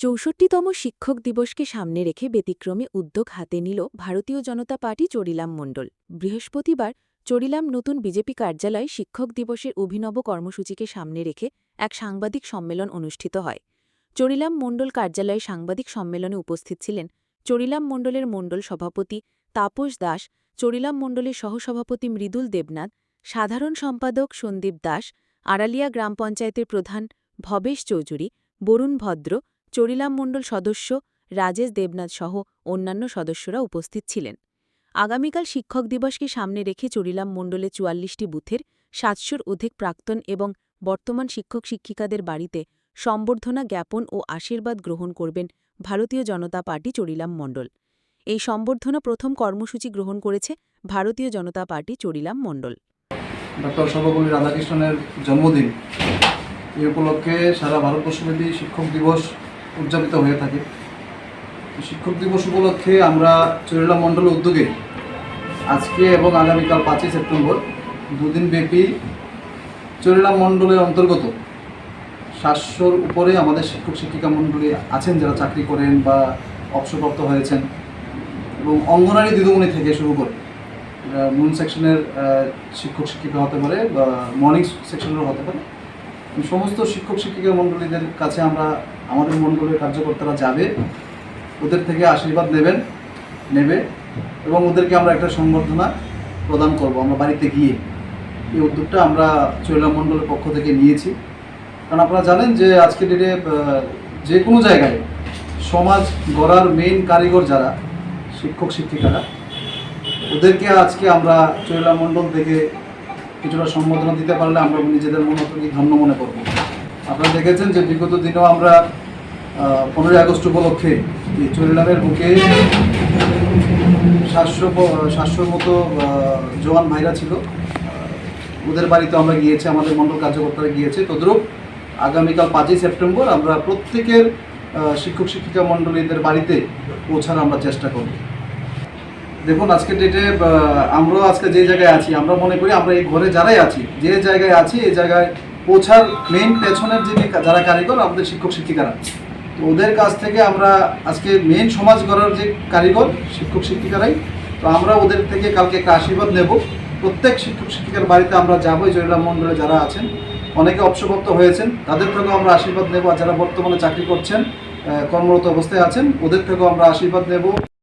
চৌষট্টিতম শিক্ষক দিবসকে সামনে রেখে ব্যতিক্রমী উদ্যোগ হাতে নিল ভারতীয় জনতা পার্টি চরিলাম মণ্ডল। বৃহস্পতিবার চরিলাম নতুন বিজেপি কার্যালয়ে শিক্ষক দিবসের অভিনব কর্মসূচিকে সামনে রেখে এক সাংবাদিক সম্মেলন অনুষ্ঠিত হয়। চরিলাম মণ্ডল কার্যালয়ে সাংবাদিক সম্মেলনে উপস্থিত ছিলেন চরিলাম মণ্ডলের মণ্ডল সভাপতি তাপস দাস, চরিলাম মণ্ডলের সহসভাপতি মৃদুল দেবনাথ, সাধারণ সম্পাদক সন্দীপ দাস, আড়ালিয়া গ্রাম পঞ্চায়েতের প্রধান ভবেশ চৌধুরী, বরুণ ভদ্র চরিলাম মণ্ডল সদস্য রাজেশ দেবনাথ সহ অন্যান্য সদস্যরা উপস্থিত ছিলেন। আগামীকাল শিক্ষক দিবসকে সামনে রেখে চরিলাম মণ্ডলে চুয়াল্লিশটি বুথের সাতশোর অধিক প্রাক্তন এবং বর্তমান শিক্ষক শিক্ষিকাদের বাড়িতে সম্বর্ধনা জ্ঞাপন ও আশীর্বাদ গ্রহণ করবেন ভারতীয় জনতা পার্টি চরিলাম মণ্ডল। এই সম্বর্ধনা প্রথম কর্মসূচি গ্রহণ করেছে ভারতীয় জনতা পার্টি চরিলাম মণ্ডল। ডক্টর সর্বপল্লী রাধাকৃষ্ণনের জন্মদিন। এই উপলক্ষে সারা ভারতবর্ষব্যাপী শিক্ষক দিবস উদযাপিত হয়ে থাকে। শিক্ষক দিবস উপলক্ষে আমরা চরিলা মণ্ডল উদ্যোগে আজকে এবং আগামীকাল পাঁচই সেপ্টেম্বর দুদিন ব্যাপী চরিলা মণ্ডলের অন্তর্গত সাতশোর উপরে আমাদের শিক্ষক শিক্ষিকা মণ্ডলী আছেন যারা চাকরি করেন বা অবসরপ্রাপ্ত হয়েছেন এবং অঙ্গনারী দিদিমণি থেকে শুরু করে নুন সেকশনের শিক্ষক শিক্ষিকা হতে পারে বা মর্নিং সেকশনেরও হতে পারে। সমস্ত শিক্ষক শিক্ষিকা মণ্ডলীদের কাছে আমরা আমাদের মণ্ডলের কার্যকর্তারা যাবে, ওদের থেকে আশীর্বাদ নেবেন, নেবে এবং ওদেরকে আমরা একটা সংবর্ধনা প্রদান করব, আমরা বাড়িতে গিয়ে। এই উদ্যোগটা আমরা চৈলা মণ্ডলের পক্ষ থেকে নিয়েছি। কারণ আপনারা জানেন যে আজকে ডেটে যে কোনো জায়গায় সমাজ গড়ার মেইন কারিগর যারা, শিক্ষক শিক্ষিকারা, ওদেরকে আজকে আমরা চৈলা মণ্ডল থেকে কিছুটা সম্বোধনা দিতে পারলে আমরা নিজেদের মনে কি ধন্য মনে করব। আপনারা দেখেছেন যে বিগত দিনেও আমরা পনেরোই আগস্ট উপলক্ষে এই চরিলামের বুকে সাতশো মতো জওয়ান ভাইরা ছিল। ওদের বাড়িতে আমরা গিয়েছি, আমাদের মণ্ডল কার্যকর্তারা গিয়েছে। তদ্রুপ আগামীকাল পাঁচই সেপ্টেম্বর আমরা প্রত্যেকের শিক্ষক শিক্ষিকা মণ্ডলীদের বাড়িতে পৌঁছার আমরা চেষ্টা করব। দেখুন, আজকে ডেটে আমরাও আজকে যে জায়গায় আছি, আমরা মনে করি আমরা এই ঘরে যারাই আছি, যে জায়গায় আছি, এই জায়গায় পৌঁছার মেইন পেছনের যিনি যারা কারিগর, আমাদের শিক্ষক শিক্ষিকারা। তো ওদের কাছ থেকে আমরা আজকে মেইন সমাজ গড়ার যে কারিগর, শিক্ষক শিক্ষিকারাই, তো আমরা ওদের থেকে কালকে একটা আশীর্বাদ নেব। প্রত্যেক শিক্ষক শিক্ষিকার বাড়িতে আমরা যাব জয়রাম মন্ডলে যারা আছেন, অনেকে অবসরপ্রাপ্ত হয়েছেন, তাদের থেকেও আমরা আশীর্বাদ নেব। আর যারা বর্তমানে চাকরি করছেন কর্মরত অবস্থায় আছেন, ওদের থেকেও আমরা আশীর্বাদ নেব।